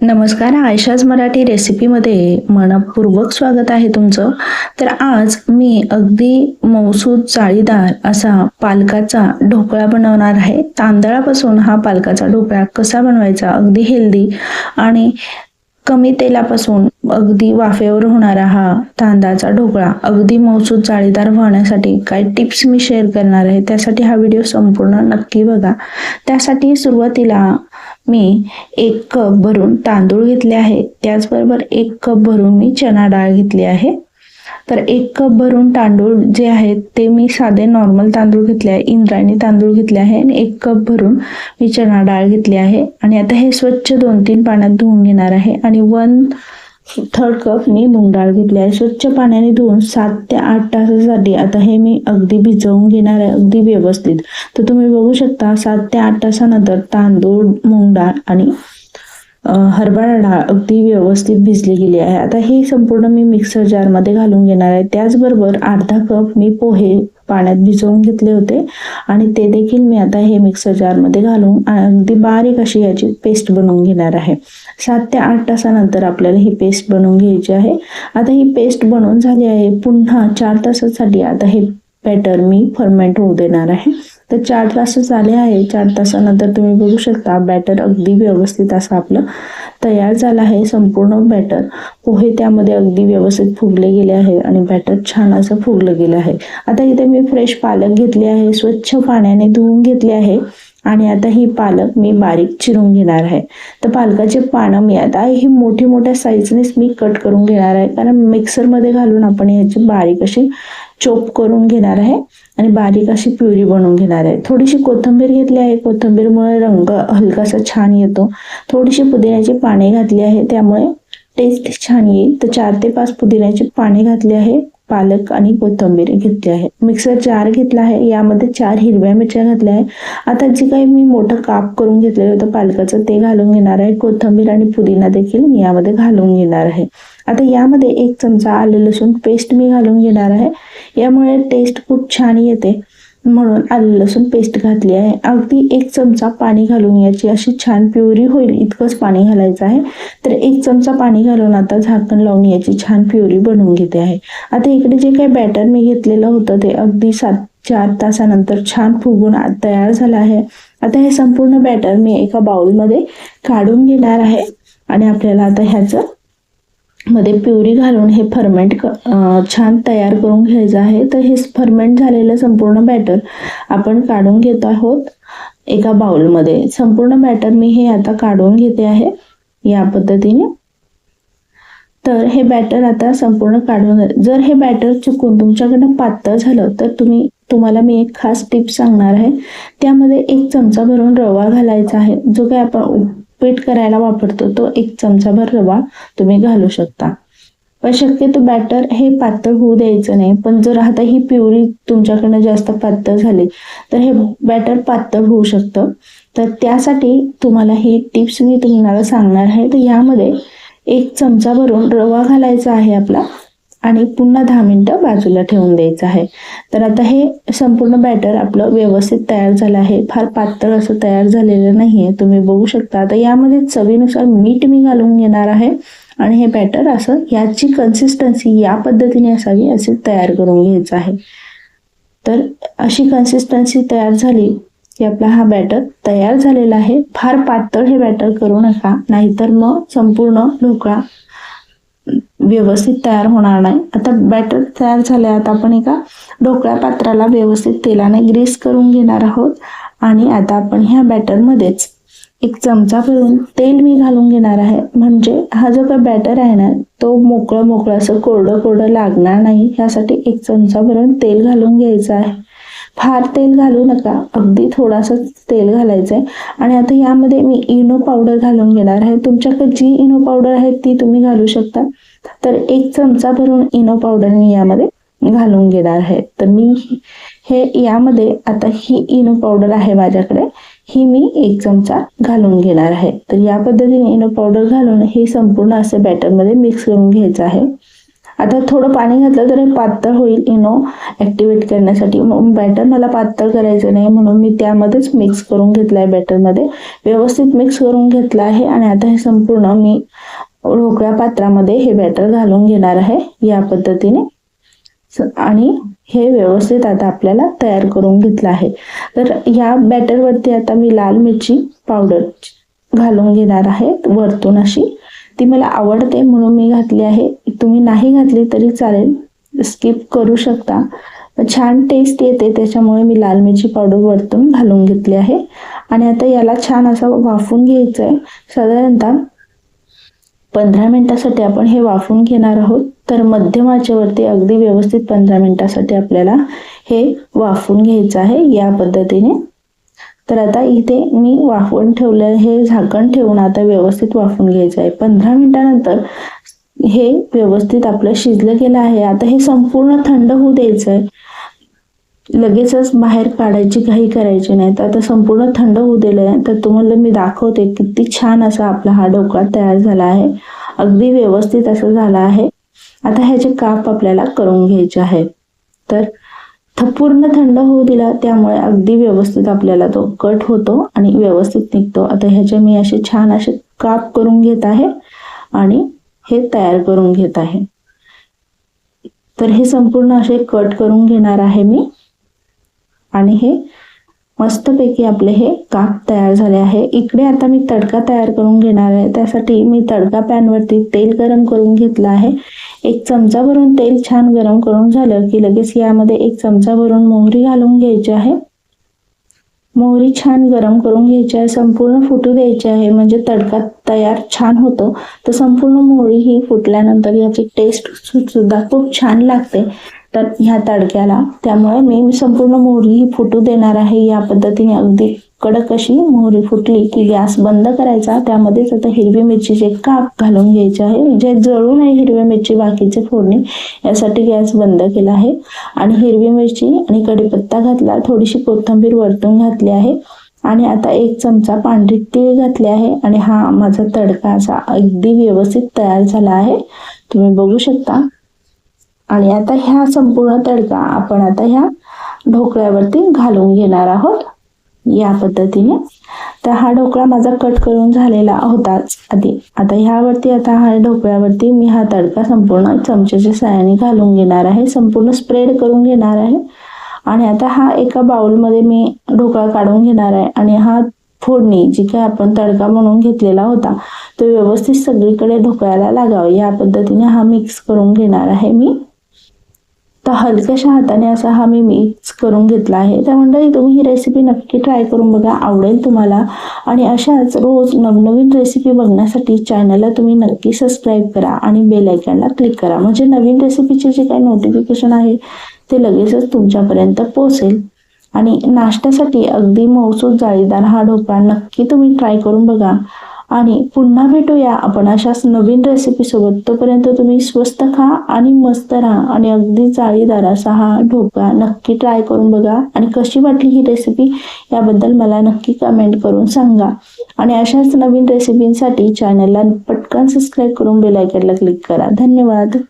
नमस्कार आयशाज मराठी रेसिपीमध्ये मनपूर्वक स्वागत आहे तुमचं. तर आज मी अगदी मौसूद जाळीदार असा पालकाचा ढोकळा बनवणार आहे. तांदळापासून हा पालकाचा ढोकळा कसा बनवायचा अगदी हेल्दी आणि कमी तेलापासून अगदी वाफेवर होणारा हा तांदळाचा ढोकळा अगदी मौसूद जाळीदार होण्यासाठी काय टिप्स मी शेअर करणार आहे त्यासाठी हा व्हिडिओ संपूर्ण नक्की बघा. त्यासाठी सुरुवातीला मी एक कप भरून तांदूळ घेतले आहे. त्याचबरोबर एक कप भरून मी चणा डाळ घेतली आहे. तर एक कप भरून तांदूळ जे आहेत ते मी साधे नॉर्मल तांदूळ घेतले आहे. इंद्रायणी तांदूळ घेतले आहे आणि एक कप भरून मी चणा डाळ घेतली आहे. आणि आता हे स्वच्छ दोन तीन पाण्यात धुवून घेणार आहे. आणि वन थर्ड कप मी मूग डाळ घेतली आहे. स्वच्छ पाण्याने धुवून सात ते आठ तासासाठी आता हे मी अगदी भिजवून घेणार आहे अगदी व्यवस्थित. तर तुम्ही बघू शकता सात ते आठ तासानंतर तांदूळ मूग डाळ आणि हरभरा डाळ अगदी व्यवस्थित भिजली गेली आहे. आता हे संपूर्ण मी मिक्सर जारमध्ये घालून घेणार आहे. त्याचबरोबर अर्धा कप मी पोहे पाण्यात भिजवून घेतले होते. आणि ते देखील मी आता हे मिक्सर जारमध्ये घालून अगदी बारीक अशी याची पेस्ट बनवून घेणार आहे. सात ते आठ तासानंतर आपल्याला ही पेस्ट बनवून घ्यायची आहे. आता ही पेस्ट बनवून झाली आहे. पुन्हा चार तासासाठी आता हे बॅटर मी फर्मेंट होऊ देणार आहे. तर चार तास झाले आहे. चार तासानंतर तुम्ही बघू शकता बॅटर अगदी व्यवस्थित असं आपलं तयार झालं आहे. संपूर्ण बॅटर पोहे त्यामध्ये अगदी व्यवस्थित फुगले गेले आहे आणि बॅटर छान असं फुगलं गेलं आहे. आता इथे मी फ्रेश पालक घेतले आहे. स्वच्छ पाण्याने धुवून घेतले आहे. आणि आता ही पालक मी बारीक चिरून घेणार आहे. तर पालकाचे पानं मी आता ही मोठी मोठ्या साईजनेच मी कट करून घेणार आहे. कारण मिक्सरमध्ये घालून आपण ह्याची बारीक अशी चोप करून घेणार आहे आणि बारीक अशी प्युरी बनवून घेणार आहे. थोडीशी कोथिंबीर घेतली आहे. कोथिंबीरमुळे रंग हलकासा छान येतो. थोडीशी पुदिन्याची पाने घातली आहे. त्यामुळे टेस्ट छान येईल. तर चार ते पाच पुदिन्याची पाने घातली आहे. पालक आणि कोथंबीर घेतली आहे. मिक्सर जार घेतला आहे. यामध्ये चार हिरव्या मिरच्या घातल्या आहे. आता जे काही मी मोठं काप करून घेतलेलं होतं पालकाचं ते घालून घेणार आहे. कोथिंबीर आणि पुदिना देखील मी यामध्ये घालून घेणार आहे. आता यामध्ये एक चमचा आले लसूण पेस्ट मी घालून घेणार आहे. यामुळे टेस्ट खूप छान येते. म्हणून आले लसूण पेस्ट घातली आहे. अगदी एक चमचा पाणी घालून याची अशी छान प्युरी होईल इतकंच पाणी घालायचं आहे. तर एक चमचा पाणी घालून आता झाकण लावून याची छान प्युरी बनवून घेते आहे. आता इकडे जे काही बॅटर मी घेतलेलं होतं ते अगदी सात चार तासानंतर छान फुगून तयार झालं आहे. आता हे संपूर्ण बॅटर मी एका बाउलमध्ये काढून घेणार आहे. आणि आपल्याला आता ह्याचं मध्ये प्युरी घालून हे फर्मेंट छान तयार करून घ्यायचं आहे. तर हे फर्मेंट झालेलं संपूर्ण बॅटर आपण काढून घेत आहोत एका बाउलमध्ये संपूर्ण बॅटर मी हे आता काढून घेते आहे या पद्धतीने. तर हे बॅटर आता संपूर्ण काढून जर हे बॅटर चुकून तुमच्याकडनं पातळ झालं तर तुम्ही तुम्हाला मी एक खास टिप सांगणार आहे. त्यामध्ये एक चमचा भरून रवा घालायचा आहे जो काही आपण पीठ करायला वापरतो. तो एक चमचाभर रवा तुम्ही घालू शकता. पण शक्यतो बॅटर हे पातळ होऊ द्यायचं नाही. पण जर आता ही प्युरी तुमच्याकडनं जास्त पातळ झाली तर हे बॅटर पातळ होऊ शकतं. तर त्यासाठी तुम्हाला ही टिप्स मी तुम्हाला सांगणार आहे. तर यामध्ये एक चमचा भरून रवा घालायचा आहे आपला. आणि पुन्हा दहा मिनटं बाजूला ठेवून द्यायचं आहे. तर आता हे संपूर्ण बॅटर आपलं व्यवस्थित तयार झालं आहे. फार पातळ असं तयार झालेलं नाही आहे तुम्ही बघू शकता. आता यामध्ये चवीनुसार मीठ मी घालून घेणार आहे. आणि हे बॅटर असं याची कन्सिस्टन्सी या पद्धतीने असावी असे तयार करून घ्यायचं आहे. तर अशी कन्सिस्टन्सी तयार झाली की आपला हा बॅटर तयार झालेला आहे. फार पातळ हे बॅटर करू नका. नाहीतर मग संपूर्ण ढोकळा व्यवस्थित तयार होणार नाही. आता बॅटर तयार झाले आता आपण एका ढोकळ्या पात्राला व्यवस्थित तेलाने ग्रीस करून घेणार आहोत. आणि आता आपण ह्या बॅटरमध्येच एक चमचा भरून तेल मी घालून घेणार आहे. म्हणजे हा जो काही बॅटर आहे ना तो मोकळं मोकळं असं कोरडं कोरडं लागणार नाही. यासाठी एक चमचा भरून तेल घालून घ्यायचं आहे. फार तेल घालू नका. अगदी थोडासा तेल घालायचं आहे. आणि आता यामध्ये मी इनो पावडर घालून घेणार आहे. तुमच्याकडे जी इनो पावडर आहे ती तुम्ही घालू शकता. तर एक चमचा भरून इनो पावडर मी यामध्ये घालून घेणार आहे. तर मी हे यामध्ये आता ही इनो पावडर आहे माझ्याकडे ही मी एक चमचा घालून घेणार आहे. तर या पद्धतीने इनो पावडर घालून हे संपूर्ण असं बॅटरमध्ये मिक्स करून घ्यायचं आहे. आता थोडं पाणी घातलं तर हे पातळ होईल इनो ॲक्टिवेट करण्यासाठी. बॅटर मला पातळ करायचं नाही म्हणून मी त्यामध्येच मिक्स करून घेतलं आहे बॅटरमध्ये. व्यवस्थित मिक्स करून घेतलं आहे आणि आता हे संपूर्ण मी ढोकळ्या पात्रामध्ये हे बॅटर घालून घेणार आहे या पद्धतीने. आणि हे व्यवस्थित आता आपल्याला तयार करून घेतलं आहे. तर या बॅटरवरती आता मी लाल मिरची पावडर घालून घेणार आहे वरतून अशी. ती मला आवडते म्हणून मी घातली आहे. तुम्ही नाही घातली तरी चालेल. स्किप करू शकता. छान टेस्ट येते त्याच्यामुळे मी लाल मिरची पावडर वरतून घालून घेतली आहे. आणि आता याला छान असं वाफून घ्यायचं आहे साधारणतः पंधरा मिनिटासाठी आपण हे वाफून घेणार आहोत. तर मध्यम आचेवरती अगदी व्यवस्थित पंधरा मिनिटासाठी आपल्याला हे वाफून घ्यायचं आहे या पद्धतीने. तर आता इथे मी वाफवून ठेवलं हे झाकण ठेवून आता व्यवस्थित वाफून घ्यायचं आहे. पंधरा मिनिटानंतर हे व्यवस्थित आपलं शिजलं गेलं आहे. आता हे संपूर्ण थंड होऊ द्यायचं आहे लगेचच बाहेर काढायची घाई करायची नाही. तर आता संपूर्ण थंड होऊ दिलं आहे तर तुम्हाला मी दाखवते किती छान असा आपला हा ढोकळा तयार झाला आहे. अगदी व्यवस्थित असं झाला आहे. आता ह्याचे काप आपल्याला करून घ्यायचे आहे तर पूर्ण थंड होऊ दिला त्यामुळे अगदी व्यवस्थित आपल्याला तो कट होतो आणि व्यवस्थित निघतो. आता ह्याचे मी असे छान असे काप करून घेत आहे आणि हे तयार करून घेत आहे. तर हे संपूर्ण असे कट करून घेणार आहे मी. आणि हे मस्तपैकी आपले हे काप तयार झाले आहे. इकडे आता मी तडका तयार करून घेणार आहे. त्यासाठी मी तडका पॅनवरती तेल गरम करून घेतलं आहे. एक चमचा भरून तेल छान गरम करून झालं की लगेच यामध्ये एक चमचा भरून मोहरी घालून घ्यायची आहे. मोहरी छान गरम करून घ्यायची आहे. संपूर्ण फुटू द्यायची आहे. म्हणजे तडका तयार छान होतो. तर संपूर्ण मोहरी ही फुटल्यानंतर याची टेस्ट सुद्धा खूप छान लागते. तर ह्या तडक्याला. त्यामुळे मी संपूर्ण मोहरी ही फुटू देणार आहे या पद्धतीने. अगदी कडक अशी मोहरी फुटली की गॅस बंद करायचा. त्यामध्येच आता हिरवी मिरचीचे काप घालून घ्यायचे आहे. म्हणजे जळू नये हिरवी मिरची बाकीचे फोडणी. यासाठी गॅस बंद केला आहे. आणि हिरवी मिरची आणि कढीपत्ता घातला. थोडीशी कोथिंबीर वरतून घातली आहे. आणि आता एक चमचा पांढरी तीळ घातले आहे. आणि हा माझा तडका असा अगदी व्यवस्थित तयार झाला आहे. तुम्ही बघू शकता. आणि आता ह्या संपूर्ण तडका आपण आता ह्या ढोकळ्यावरती घालून घेणार आहोत या पद्धतीने. तर हा ढोकळा माझा कट करून झालेला होताच आधी. आता ह्यावरती आता हा ढोकळ्यावरती मी हा तडका संपूर्ण चमच्याच्या साहाय्याने घालून घेणार आहे. संपूर्ण स्प्रेड करून घेणार आहे. आणि आता हा एका बाउलमध्ये मी ढोकळा काढून घेणार आहे. आणि हा फोडणी जी काय आपण तडका म्हणून घेतलेला होता तो व्यवस्थित सगळीकडे ढोकळ्याला लागावा. या पद्धतीने हा मिक्स करून घेणार आहे मी. तर हलक्याशा हाताने असा हा मी मिक्स करून घेतला आहे. त्या मंडळी तुम्ही ही रेसिपी नक्की ट्राय करून बघा आवडेल तुम्हाला. आणि अशाच रोज नवनवीन रेसिपी बघण्यासाठी चॅनलला तुम्ही नक्की सबस्क्राईब करा आणि बेल आयकॉनला क्लिक करा. म्हणजे नवीन रेसिपीचे जे काही नोटिफिकेशन आहे ते लगेचच तुमच्यापर्यंत पोहोचेल. आणि नाश्त्यासाठी अगदी मौसूद जाळीदार हा ढोकळा नक्की तुम्ही ट्राय करून बघा. आणि पुन्हा भेटूया आपण अशाच नवीन रेसिपी सोबत. तोपर्यंत तुम्ही स्वस्त खा आणि मस्त राहा आणि अगदी जाळीदार असा हा ढोका नक्की ट्राय करून बघा. आणि कशी वाटली ही रेसिपी याबद्दल मला नक्की कमेंट करून सांगा. आणि अशाच नवीन रेसिपींसाठी चॅनलला पटकन सबस्क्राईब करून बेलायकनला क्लिक करा. धन्यवाद.